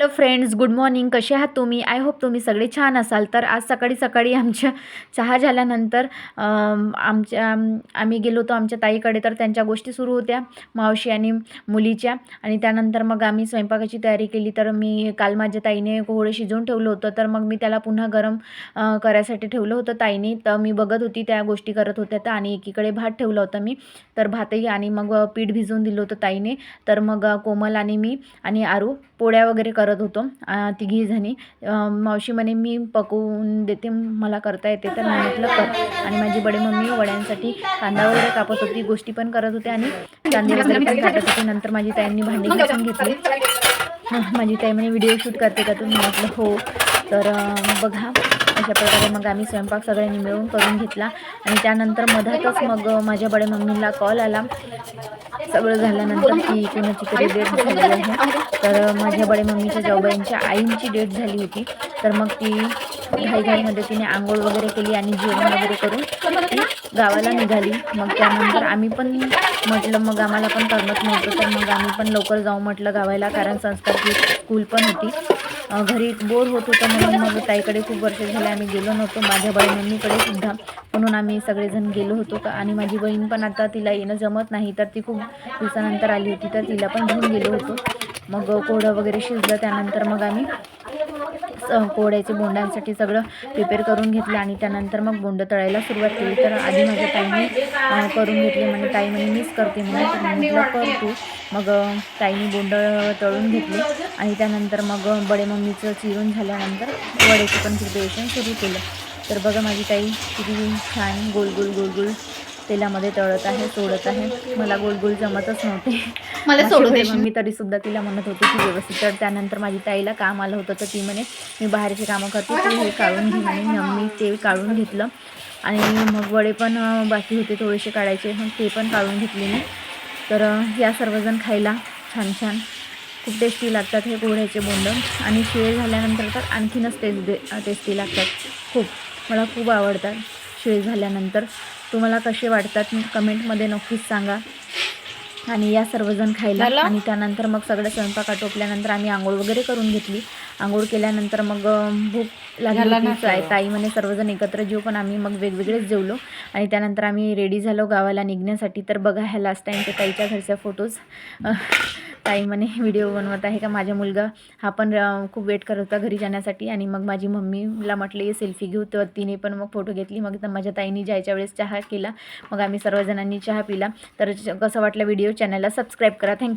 Hello friends good morning कसे आहात तुम्ही? आय होप तुम्ही सगळे छान असाल. तर आज सकाळी सकाळी आमच्या चहा झाल्यानंतर आमच्या आम्ही गेलो होतो आमच्या ताईकडे तर त्यांच्या गोष्टी सुरू होत्या मावशी आणि मुलीच्या. आणि त्यानंतर मग आम्ही स्वयंपाकाची तयारी केली तर मी काल माझ्या ताईने कोहळे शिजवून ठेवलं होतं तर मग मी त्याला पुन्हा गरम करायसाठी ठेवलं होतं ताईने. तर मी बघत होती त्या गोष्टी करत होत्या तर आणि एकीकडे भात ठेवला होता मी. तर भातही आणि मग पीठ भिजवून दिलं होतं ताईने. तर मग कोमल आणि मी आणि आरू पोळ्या वगैरे करत करत होतो तिघीजणी तिघी जणी. मावशी म्हणे मी पकवून देते मला करता येते. तर मी म्हटलं कर. आणि माझी बडे मम्मी वड्यांसाठी कांदा वगैरे कापत होती गोष्टी पण करत होते आणि कांदे वगैरे पण काटत होते. नंतर माझी ताईंनी भांडी घासून घेतली. माझी ताई म्हणे व्हिडिओ शूट करते का तुम्ही म्हटलं हो. तर बघा. अशा प्रकारे मग आम्ही स्वयंपाक सगळ्यांनी मिळून करून घेतला. आणि त्यानंतर मधातच मग माझ्या बडे मम्मीला कॉल आला. सगळं झाल्यानंतर की कोणाची तरी डेट झाली आहे. तर माझ्या बडे मम्मीच्या जाऊबाईंच्या आईंची डेट झाली होती. तर मग ती घाईघाईमध्ये तिने आंघोळ वगैरे केली आणि जेवण वगैरे करून ती गावाला निघाली. मग त्यानंतर आम्ही पण म्हटलं मग आम्हाला पण करमत नव्हतं. तर मग आम्ही पण लवकर जाऊ म्हटलं गावाला कारण संस्कारची स्कूल पण होती. घरी बोर होत होतं म्हणून मग ताईकडे खूप वर्ष झाले आम्ही गेलो नव्हतो. माझ्या बहीण मम्मीकडे सुद्धा म्हणून आम्ही सगळेजण गेलो होतो. का आणि माझी बहीण पण आता तिला येणं जमत नाही. तर ती खूप दिवसानंतर आली होती. तर तिला पण घेऊन गेलो होतो. मग कोडं वगैरे शिजलं. त्यानंतर मग आम्ही कोवड्याचे बोंडांसाठी सगळं प्रिपेअर करून घेतलं आणि त्यानंतर मग बोंड तळायला सुरुवात केली. तर आधी माझ्या ताईने करून घेतले म्हणजे ताई म्हणे मीच करते म्हणून करतो मग ताईने बोंड तळून घेतले आणि त्यानंतर मग बडे मम्मीचं चिरून झाल्यानंतर वड्याचं पण प्रिपरेशन सुरू केलं. तर बघा माझी ताई किती छान गोल गोल गोल गोल तेलामध्ये तळत आहे सोडत आहे. मला गोल गोल जमतच नव्हते. मला सोडू अशी देशील? वेळी मी तरी सुद्धा तिला म्हणत होते की व्यवस्थित तर त्यानंतर माझी ताईला काम आलं होतं तर ती म्हणे मी बाहेरची कामं करते तू हे काढून घे म्हणे. मी ते काढून घेतलं. आणि मग वडे पण बाकी होते थोडेसे काढायचे. मग ते पण काढून घेतले मी. तर या सर्वजण खायला छान छान खूप टेस्टी लागतात हे पोह्याचे बोंड. आणि शिळे झाल्यानंतर तर आणखीनच टेस्ट दे टेस्टी लागतात. खूप. मला खूप आवडतात. शिळे झाल्यानंतर तुम्हाला कसे वाटतात कमेंटमध्ये नक्कीच सांगा. आणि या सर्वजण खायला? आणि त्यानंतर मग सगळं स्वयंपाक आटोपल्यानंतर आम्ही आंघोळ वगैरे करून घेतली. आंघोळ केल्यानंतर मग भूक लागली ताई म्हणे सर्वजण एकत्र जेऊ पण आम्ही मग वेगवेगळेच जेवलो. आणि त्यानंतर आम्ही रेडी झालो गावाला निघण्यासाठी. तर बघा ह्या लास्ट टाईमच्या ताईच्या घरच्या फोटोज टाईमने व्हिडिओ बनवत आहे का? माझा मुलगा हा पण खूप वेट करत होता घरी जाण्यासाठी आणि मग माझी मम्मीला म्हटलं ये सेल्फी घेऊ. तर तिने पण मग फोटो घेतली. मग तर माझ्या ताईने जायच्या वेळेस चहा केला. मग आम्ही सर्वजणांनी चहा पिला. तर कसं वाटलं व्हिडिओ? चॅनलला सबस्क्राईब करा. थँक्यू.